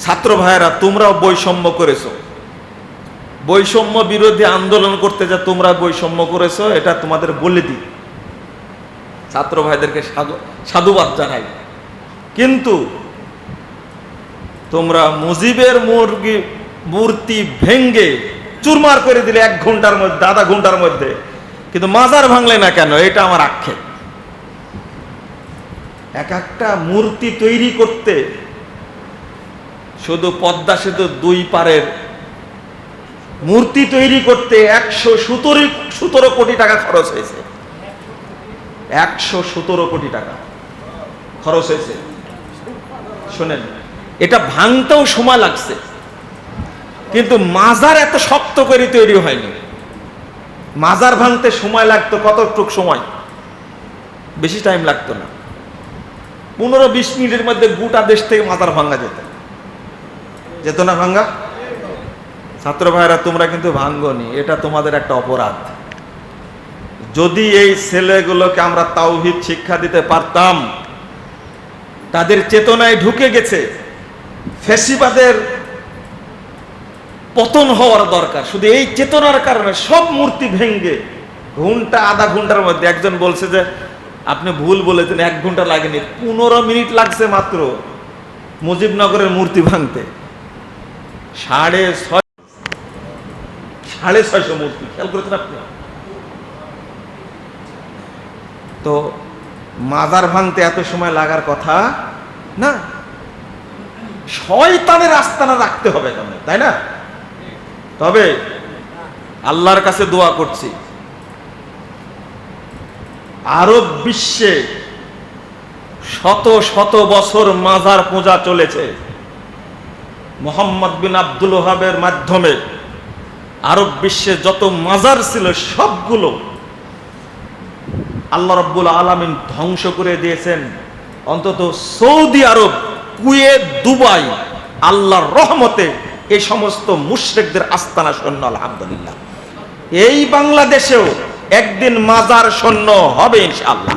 ছাত্র ভাইয়েরা, তোমরাও বৈষম্য করেছ। বৈষম্য বিরোধী আন্দোলন করতে যা তোমরা বৈষম্য করেছ, এটা তোমাদের বলে দিই। ছাত্র ভাইদেরকে সাধু- সাধুবাদ জানাই। কিন্তু তোমরা মুজিবের মুরগি, মূর্তি ভেঙ্গে চুরমার করে দিলে এক ঘণ্টার মধ্যে, আধা ঘণ্টার মধ্যে। কিন্তু মাজার ভাঙলে না কেন? এটা আমার আক্ষেপ। এক একটা মূর্তি তৈরি করতে শুধু পদ্মা সেতু দুই পারের মূর্তি তৈরি করতে একশো সতেরো সতেরো কোটি টাকা খরচ হয়েছে। একশো সতেরো কোটি টাকা খরচ হয়েছে। শোনেন, এটা ভাঙতেও সময় লাগছে। কিন্তু মাজার এত শক্ত করে তৈরি হয়নি। মাজার ভাঙতে সময় লাগতো কতটুক সময়? বেশি টাইম লাগতো না। পনেরো, বিশ মিনিটের মধ্যে গোটা দেশ থেকে মাজার ভাঙা যেত। যেত না ভাঙ্গা? ছাত্র ভাইরা তোমরা কিন্তু ভাঙ্গনি, এটা তোমাদের একটা অপরাধ। যদি এই ছেলেগুলোকে আমরা তাওহিদ শিক্ষা দিতে পারতাম, তাদের চেতনায় ঢুকে গেছে, ফেসিবাদের পতন হওয়ার দরকার। শুধু এই চেতনার কারণে সব মূর্তি ভেঙ্গে ঘণ্টা আধা ঘণ্টার মধ্যে একজন বলছে যে, আপনি ভুল বলেছেন, এক ঘণ্টা লাগেনি। পনেরো মিনিট লাগছে মাত্র মুজিবনগরের মূর্তি ভাঙতে। সাড়ে ছয় সাড়ে ছয়শো মূর্তি, খেয়াল করেছেন আপনি? তো মাজার ভাঙতে এত সময় লাগার কথা? না। শয়তানের আস্তানা রাখতে হবে কেন তাই না? তবে আল্লাহর কাছে দোয়া করছি। আরব বিশ্বে শত শত বছর মাজার পূজা চলেছে। মোহাম্মদ বিন আব্দুল ওহাবের মাধ্যমে আরব বিশ্বে যত মাজার ছিল সবগুলো আল্লাহ রব্বুল আলমিন ধ্বংস করে দিয়েছেন। অন্তত সৌদি আরব, কুয়েত, দুবাই, আল্লাহর রহমতে এই সমস্ত মুশরিকদের আস্তানা সৈন্য, আলহামদুলিল্লাহ। এই বাংলাদেশেও একদিন মাজার সৈন্য হবে ইনশাআল্লাহ।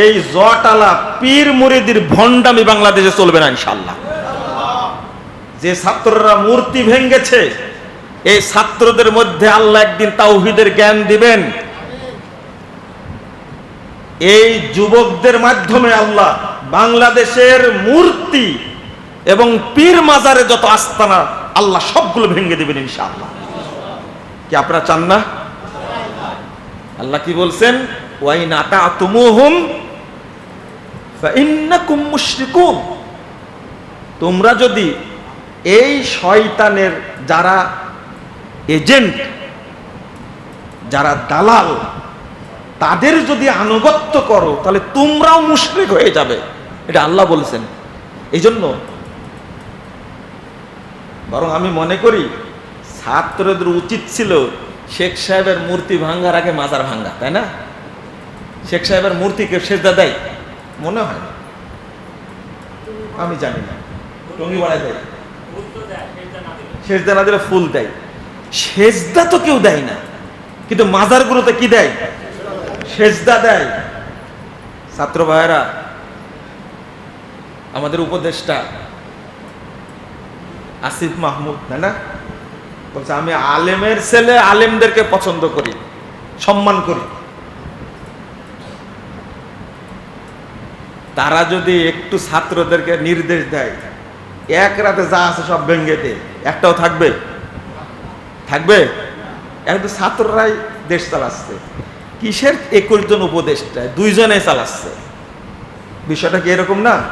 এই জটালা পীর মুরিদির ভণ্ডামি বাংলাদেশে চলবে না ইনশাআল্লাহ। যে ছাত্ররা মূর্তি ভেঙ্গেছে এই ছাত্রদের মধ্যে আল্লাহ একদিন তাওহিদের জ্ঞান দিবেন। এই যুবকদের মাধ্যমে আল্লাহ বাংলাদেশের মূর্তি এবং পীর মাজারে যত আস্তানা, আল্লাহ সবগুলো ভেঙে দেবেন ইনশাআল্লাহ। কি আপনারা চান না? আল্লাহ কি বলছেন? ওয়াইন আতা তুমুহুম মুশরিকুন। তোমরা যদি এই শয়তানের যারা এজেন্ট, যারা দালাল, তাদের যদি আনুগত্য করো, তাহলে তোমরাও মুশরিক হয়ে যাবে। এটা আল্লাহ বলেছেন। এই জন্য বরং আমি মনে করি, ছাত্রদের উচিত ছিল শেখ সাহেবের মূর্তি ভাঙ্গার আগে মাজার ভাঙ্গা, তাই না? শেখ সাহেবের মূর্তিকে সেজদা দেয়? মনে হয় আমি জানি না। টঙ্গি বাড়ায় দেয়। সেজদা না দিলে ফুল দেয়। সেজদা তো কেউ দেয় না। কিন্তু মাজারগুলোতে কি দেয়? সেজদা দেয়। ছাত্র ভাইয়েরা, আমাদের উপদেষ্টা আসিফ মাহমুদ, তাই না? বলছে, আমি আলেমের ছেলে আলেমদেরকে পছন্দ করি, সম্মান করি। তারা যদি একটু ছাত্রদেরকে নির্দেশ দেয়, এক রাতে যা আছে সব ভেঙে দে একটাও থাকবে? থাকবে? এখন ছাত্ররাই দেশ চালাচ্ছে। কিসের একুশ জন উপদেষ্টা? দুইজনে চালাচ্ছে। বিষয়টা কি এরকম না?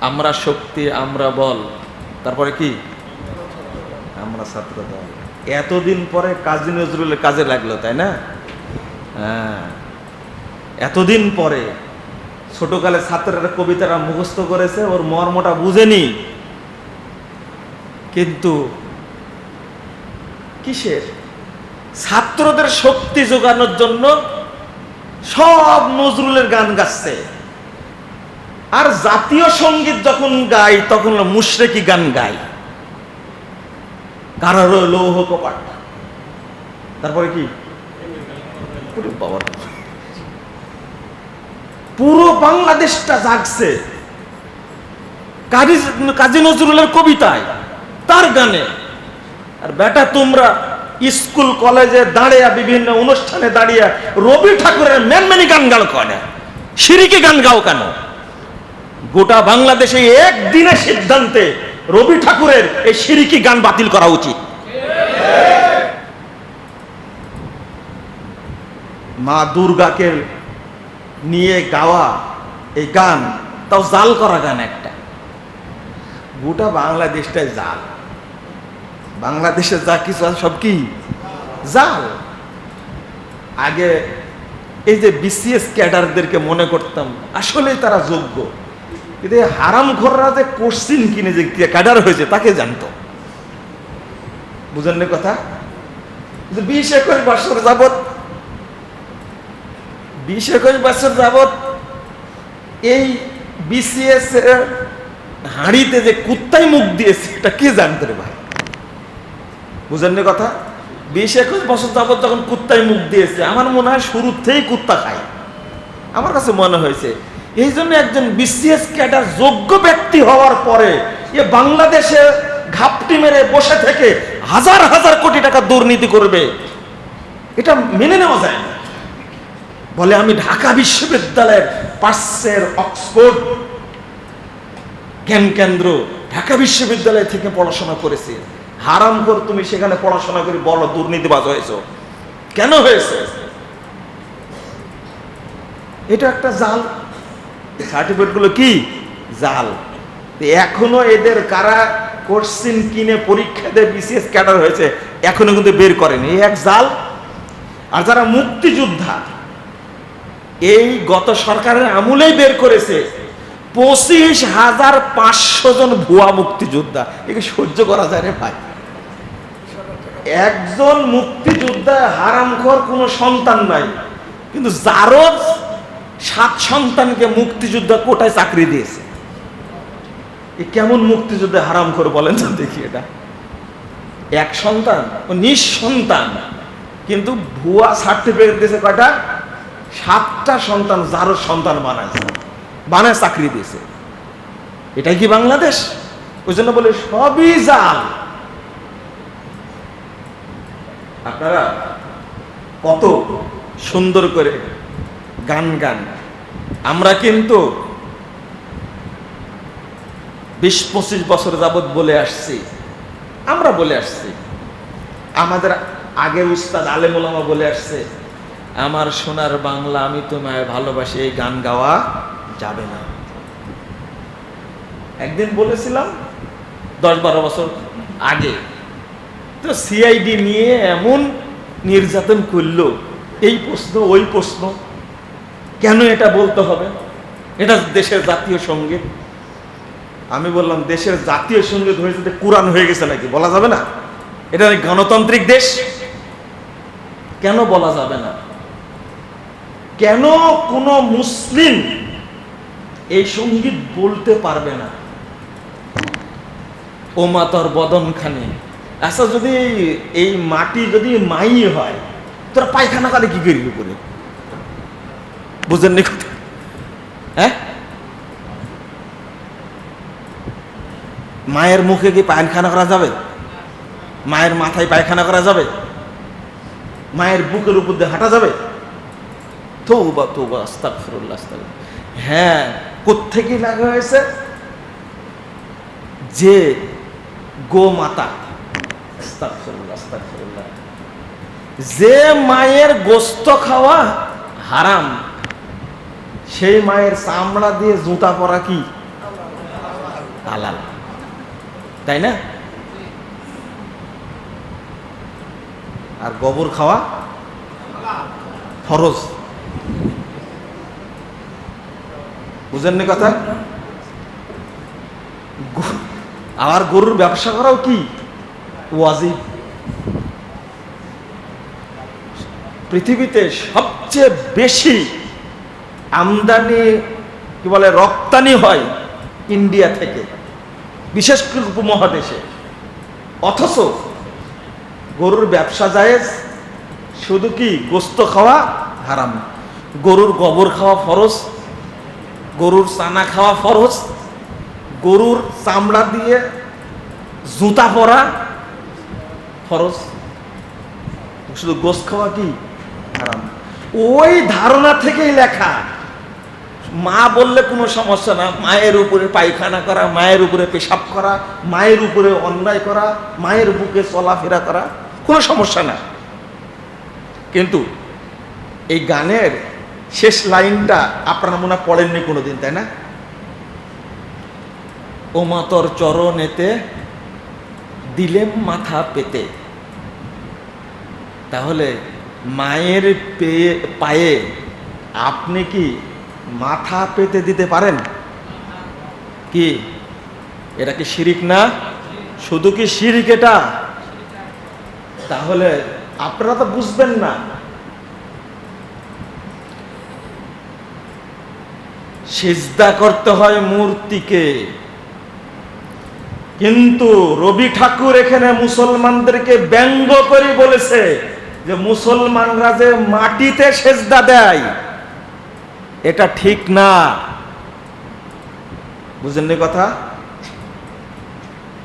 আমরা শক্তি, আমরা বল। তারপরে কি? আমরা ছাত্র দল। এতদিন পরে কাজী নজরুলের কাজে লাগল, তাই না? হ্যাঁ। এতদিন পরে ছোটকালে ছাত্ররা কবিতাটা মুখস্থ করেছে ওর মর্মটা বুঝেনি। কিন্তু কিসের? ছাত্রদের শক্তি যোগানোর জন্য সব নজরুলের গান গাচ্ছে। আর জাতীয় সংগীত যখন গাই তখন মুশরেকি গান গাই কারার লৌহ কপাট? তারপরে কি? বাবা। পুরো বাংলাদেশটা জাগছে। কাজী নজরুলের কবিতায়, তার গানে। আর বেটা, তোমরা স্কুল, কলেজে দাঁড়িয়ে, বিভিন্ন অনুষ্ঠানে দাঁড়িয়ে, রবি ঠাকুরের ম্যানম্যানি গান গাও কেন? সিরিকি গান গাও কেন? গোটা বাংলাদেশে একদিনের সিদ্ধান্তে রবি ঠাকুরের এই সিরিকি গান বাতিল করা উচিত। মা দুর্গাকে নিয়ে গাওয়া এই গান, তাও জাল করা গান একটা। গোটা বাংলাদেশটাই জাল। বাংলাদেশে যা কিছু আছে সব কি? জাল। আগে এই যে বিসিএস ক্যাডারদেরকে মনে করতাম, আসলেই তারা যোগ্য। কিন্তু হারাম ঘররা যে কোশ্চিন কিনে যে ক্যাডার হয়েছে, তাকে জানতো। বুঝেন কথা? বিশ একুশ বছর যাবত বিশ একুশ বছর যাবৎ এই বিসিএস এর হাঁড়িতে যে কুত্তাই মুখ দিয়েছে, এটা কে জানতে রে ভাই? বুঝেন কথা? বিশ একুশ বছর যাবত যখন কুত্তাই মুখ দিয়েছে, আমার মনে হয় শুরুতেই কুত্তা খায়। আমার কাছে মনে হয়েছে, এই জন্য একজন বিসিএস ক্যাডার যোগ্য ব্যক্তি হওয়ার পরে এ বাংলাদেশে ঘাপটি মেরে বসে থেকে হাজার হাজার কোটি টাকা দুর্নীতি করবে, এটা মেনে নেওয়া যায় না। বলে আমি ঢাকা বিশ্ববিদ্যালয়ের পার্সের অক্সফোর্ড জ্ঞান কেন্দ্র ঢাকা বিশ্ববিদ্যালয় থেকে পড়াশোনা করেছি। হারাম কর তুমি সেখানে পড়াশোনা করে বড় দুর্নীতিবাজ হয়েছো। কেন হয়েছে? এটা একটা জাল। সার্টিফিকেটগুলো কি? জাল। এখনও এদের কারা কোশ্চিন কিনে পরীক্ষা দিয়ে, বিসিএস ক্যাডার হয়েছে, এখনও কিন্তু বের করেনি। এক জাল। আর যারা মুক্তিযোদ্ধা এই গত সরকারের আমলেই বের করেছে। পঁচিশ হাজার পাঁচশো জন ভুয়া মুক্তিযোদ্ধা। একে সহ্য করা যায় রে ভাই। একজন মুক্তিযোদ্ধা হারামখোর কোনো সন্তান নাই। কিন্তু যারও সাত সন্তানকে মুক্তিযোদ্ধা কোটায় চাকরি দিয়েছে। এ কেমন মুক্তিযুদ্ধে হারাম করে বলেন তো দেখি এটা। এক সন্তান, ও নিঃসন্তান। কিন্তু ভুয়া সার্টিফিকেট দিয়েছে কয়টা? সাতটা সন্তান যারও সন্তান বানাইছে, বানায় চাকরি দিয়েছে। এটাই কি বাংলাদেশ? ওই জন্য বলে সবই জাল। আপনারা কত সুন্দর করে গান গান। আমরা কিন্তু বিশ পঁচিশ বছর যাবৎ বলে আসছি। আমরা বলে আসছি। আমাদের আগের উস্তাদ আলেমুলামা বলে আসছে আমার সোনার বাংলা আমি তোমায় ভালোবাসি, এই গান গাওয়া যাবে না। একদিন বলেছিলাম, দশ বারো বছর আগে, তো সিআইডি নিয়ে এমন নির্যাতন করল, এই প্রশ্ন, ওই প্রশ্ন, কেন এটা বলতে হবে? এটা দেশের জাতীয় সংগীত আমি বললাম, দেশের জাতীয় সংগীত হয়েছে তো কোরআন হয়ে গেছে নাকি, বলা যাবে না? এটা গণতান্ত্রিক দেশ। কেন বলা যাবে না? কেন কোন মুসলিম এই সংগীত বলতে পারবে না? ও মাতার বদন খানে আচ্ছা যদি এই মাটি যদি মাই হয়, তোরা পায়খানা করে কি করবি করে বুঝেননি কথা? হ্যাঁ? মায়ের মুখে কি পায়খানা করা যাবে? মায়ের মাথায় পায়খানা করা যাবে? মায়ের বুকের উপর দিয়ে হাঁটা যাবে? তৌবা তৌবা, আস্তাগফিরুল্লাহ হ্যাঁ কোত্থেকে লাগা হয়েছে? যে গোমাতা। আস্তাগফিরুল্লাহ আস্তাগফিরুল্লাহ। যে মায়ের গোস্ত খাওয়া হারাম, সেই মায়ের চামড়া দিয়ে জুতা পরা কি? হালাল। তাই না? আর গোবর খাওয়া? ফরজ। বুঝেননি কথা? আর গরুর ব্যবসা করাও কি? ওয়াজিব। পৃথিবীতে সবচেয়ে বেশি আমদানি, কি বলে, রপ্তানি হয় ইন্ডিয়া থেকে, বিশেষ করে উপমহাদেশে। অথচ গরুর ব্যবসা জায়েজ, শুধু কি গোস্ত খাওয়া হারাম গরুর গোবর খাওয়া ফরজ গরুর চানা খাওয়া ফরজ, গরুর চামড়া দিয়ে জুতা পরা ফরজ। শুধু গোস খাওয়া কি? ওই ধারণা থেকেই লেখা। মা বললে কোনো সমস্যা না, মায়ের উপরে পায়খানা করা, মায়ের উপরে পেশাব করা, মায়ের উপরে অন্যায় করা, মায়ের বুকে চলাফেরা করা, কোনো সমস্যা না। কিন্তু এই গানের শেষ লাইনটা আপনারা মনে পড়েননি কোনোদিন, তাই না? ও মাতর চরণেতে দিলেম মাথা পেতে। তাহলে মায়ের পেয়ে পায়ে আপনি কি মাথা পেতে দিতে পারেন? কি? এটা কি শিরিক না? শুধু কি শিরিক এটা? তাহলে আপনারা তো বুঝবেন না। সিজদা করতে হয় মূর্তিকে। কিন্তু রবি ঠাকুর এখানে মুসলমানদেরকে ব্যঙ্গ করে বলেছে যে মুসলমানরা যে মাটিতে সেজদা দেয়, এটা ঠিক না। বুঝলেন কথা?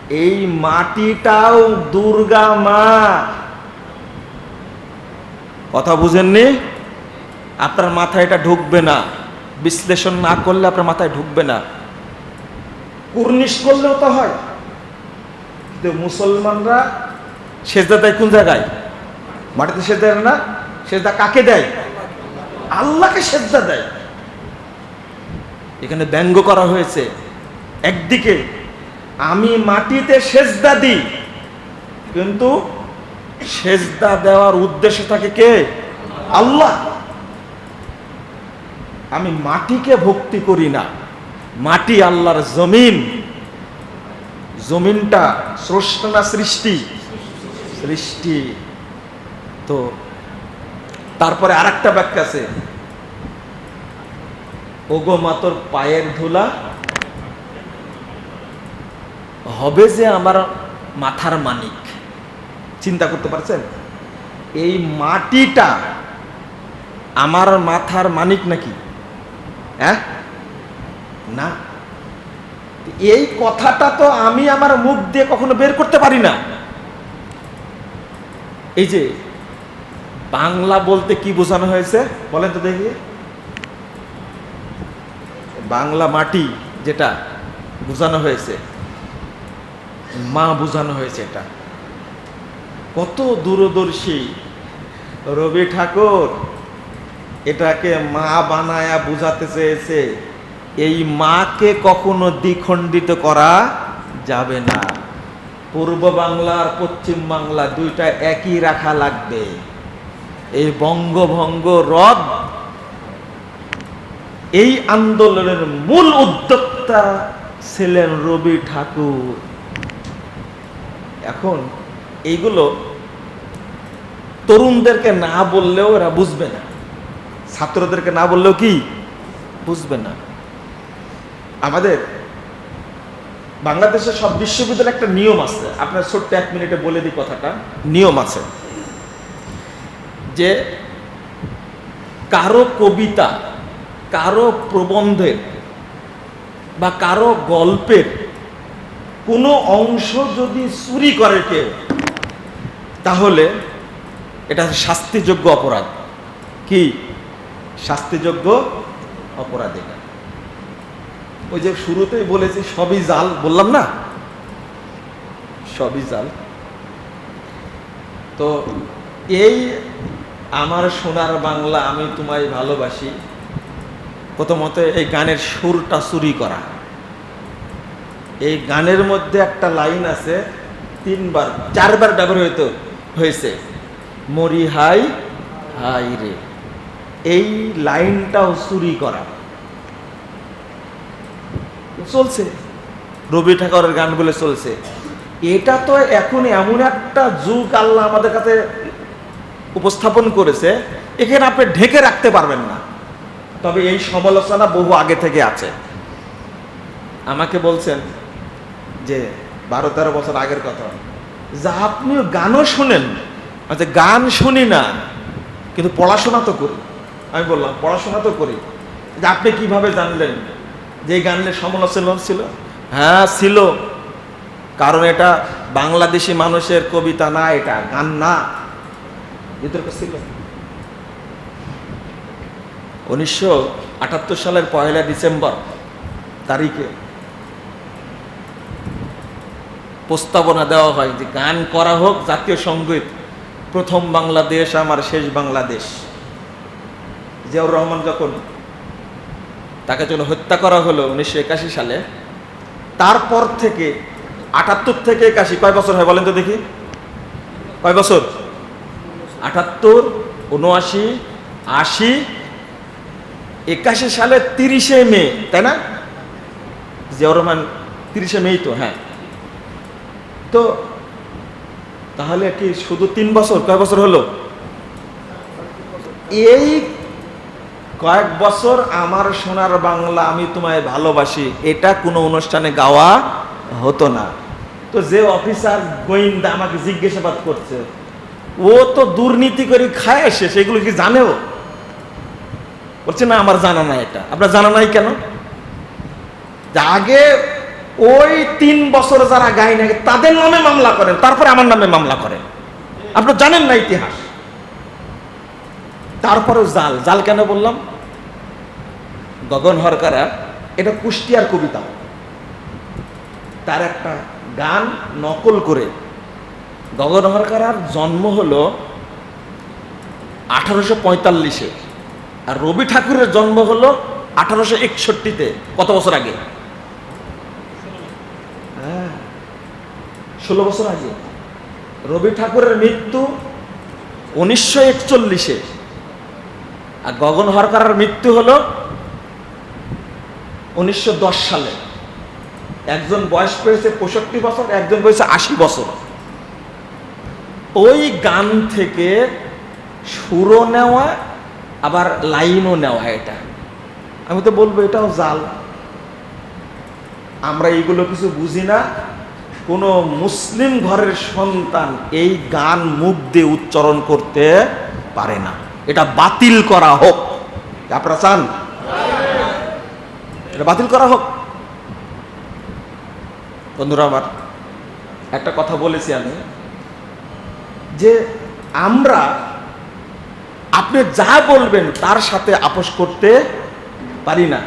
এই মাটিটাও দুর্গা মা। কথা বুঝেননি? আপনার মাথায় এটা ঢুকবে না। বিশ্লেষণ না করলে আপনার মাথায় ঢুকবে না। কুর্নিশ করলেও তো হয়। কিন্তু মুসলমানরা সেজদা দেয় কোন জায়গায়? মাটিতে সেজদা দেয় না সেজদা কাকে দেয়? আল্লাহকে সেজদা দেয়। এখানে ব্যঙ্গ করা হয়েছে। একদিকে আমি মাটিতে সেজদা দিই কিন্তু সেজদা দেওয়ার উদ্দেশ্য থাকে কে? আল্লাহ। আমি মাটিকে ভক্তি করি না। মাটি আল্লাহর জমিন। জমিনটা স্রষ্টা না সৃষ্টি? সৃষ্টি। তো তারপরে আর একটা ব্যাখ্যা আছে। ওগো মাতর পায়ের ধুলা। হবে যে আমার মাথার মানিক। চিন্তা করতে পারছেন? এই মাটিটা আমার মাথার মানিক নাকি? হ্যাঁ? না। এই কথাটা তো আমি আমার মুখ দিয়ে কখনো বের করতে পারি না। এই যে, বাংলা বলতে কি বোঝানো হয়েছে? বলেন তো দেখি। বাংলা মাটি যেটা বোঝানো হয়েছে। মা বোঝানো হয়েছে এটা। কত দূরদর্শী। রবি ঠাকুর। এটাকে মা বানায়া বুঝাতে চেয়েছে এই মাকে কখনো দ্বিখণ্ডিত করা যাবে না। পূর্ব বাংলা আর পশ্চিম বাংলা দুইটা একই রাখা লাগবে। এই বঙ্গভঙ্গ রদ, এই আন্দোলনের মূল উদ্যোক্তা ছিলেন রবি ঠাকুর। এখন এইগুলো তরুণদেরকে না বললেও এরা বুঝবে না। ছাত্রদেরকে না বললেও কি? বুঝবে না। আমাদের বাংলাদেশের সব বিশ্ববিদ্যালয়ে একটা নিয়ম আছে। আপনার ছোট্ট এক মিনিটে বলে দিই কথাটা। নিয়ম আছে যে কারও কবিতা, কারও প্রবন্ধের বা কারও গল্পের কোনো অংশ যদি চুরি করে কেউ, তাহলে এটা শাস্তিযোগ্য অপরাধ। কি? শাস্তিযোগ্য অপরাধ এটা। ওই যে শুরুতেই বলেছি, সবই জাল, বললাম না? সবই জাল। তো এই আমার সোনার বাংলা আমি তোমায় ভালোবাসি, প্রথমত এই গানের সুরটা চুরি করা। এই গানের মধ্যে একটা লাইন আছে, তিনবার, চারবার ব্যবহৃত হয়েছে। মরি হাই হাই রে। এই লাইনটাও চুরি করা। চলছে। রবি ঠাকুরের গানগুলো চলছে। এটা তো এখন এমন একটা যুগ আল্লাহ আমাদের কাছে উপস্থাপন করেছে, এখানে আপনি ঢেকে রাখতে পারবেন না। তবে এই সমালোচনা বহু আগে থেকে আছে। আমাকে বলছেন যে বারো তেরো বছর আগের কথা। যা আপনি গানও শোনেন। আচ্ছা গান শুনি না, কিন্তু পড়াশোনা তো করি। আমি বললাম, পড়াশোনা তো করি। যে আপনি কীভাবে জানলেন যে গানের সমালোচনা ছিল? হ্যাঁ ছিল। কারণ এটা বাংলাদেশি মানুষের কবিতা না, এটা গান না। বিতর্ক ছিল উনিশশো আটাত্তর সালের পয়লা ডিসেম্বর তারিখে প্রস্তাবনা দেওয়া হয় যে গান করা হোক জাতীয় সংগীত, প্রথম বাংলাদেশ, আমার শেষ বাংলাদেশ। জিয়াউর রহমান যখন তাকে যখন হত্যা করা হলো উনিশশো একাশি সালে, তারপর থেকে আটাত্তর থেকে একাশি, কয় বছর হয় বলেন তো দেখি? কয় বছর? আটাত্তর উনআশি আশি, একাশি সালে তিরিশে মে, তাই না? জিয়াউর রহমান তিরিশে মেই তো হ্যাঁ। তো তাহলে কি শুধু তিন বছর? কয় বছর হলো? এই কয়েক বছর আমার সোনার বাংলা আমি তোমায় ভালোবাসি। এটা কোনো অনুষ্ঠানে গাওয়া হতো না। তো যে অফিসার গোয়েন্দা আমাকে জিজ্ঞাসাবাদ করছে, ও তো দুর্নীতি করে খায় এসে সেগুলো কি জানেও? বলছে, না, আমার জানা নাই এটা। আপনার জানা নাই কেন? আগে ওই তিন বছর যারা গাই নাকি তাদের নামে মামলা করেন, তারপরে আমার নামে মামলা করেন। আপনি জানেন না ইতিহাস। তারপরেও জাল। জাল কেন বললাম? গগন হরকারা, এটা কুষ্টিয়ার কবিতা। তার একটা গান নকল করে, গগন হরকারার জন্ম হলো আঠারোশো পঁয়তাল্লিশে আর রবি ঠাকুরের জন্ম হলো আঠারোশো একষট্টিতে, কত বছর আগে? হ্যাঁ ষোলো বছর আগে। রবি ঠাকুরের মৃত্যু উনিশশো একচল্লিশে। আর গগন হরকারের মৃত্যু হলো উনিশশো দশ সালে। একজন বয়স পেয়েছে পঁয়ষট্টি বছর, একজন পেয়েছে আশি বছর। ওই গান থেকে সুরও নেওয়া, আবার লাইনও নেওয়া এটা। আমি তো বলব, এটাও জাল। আমরা এইগুলো কিছু বুঝি না। কোনো মুসলিম ঘরের সন্তান এই গান মুখ দিয়ে উচ্চারণ করতে পারে না। এটা বাতিল করা হোক। আপনারা চান? এটা বাতিল করা হোক। বন্ধুরা আমার, একটা কথা বলেছি আমি, যে আমরা আপনি যা বলবেন তার সাথে আপোষ করতে পারি না।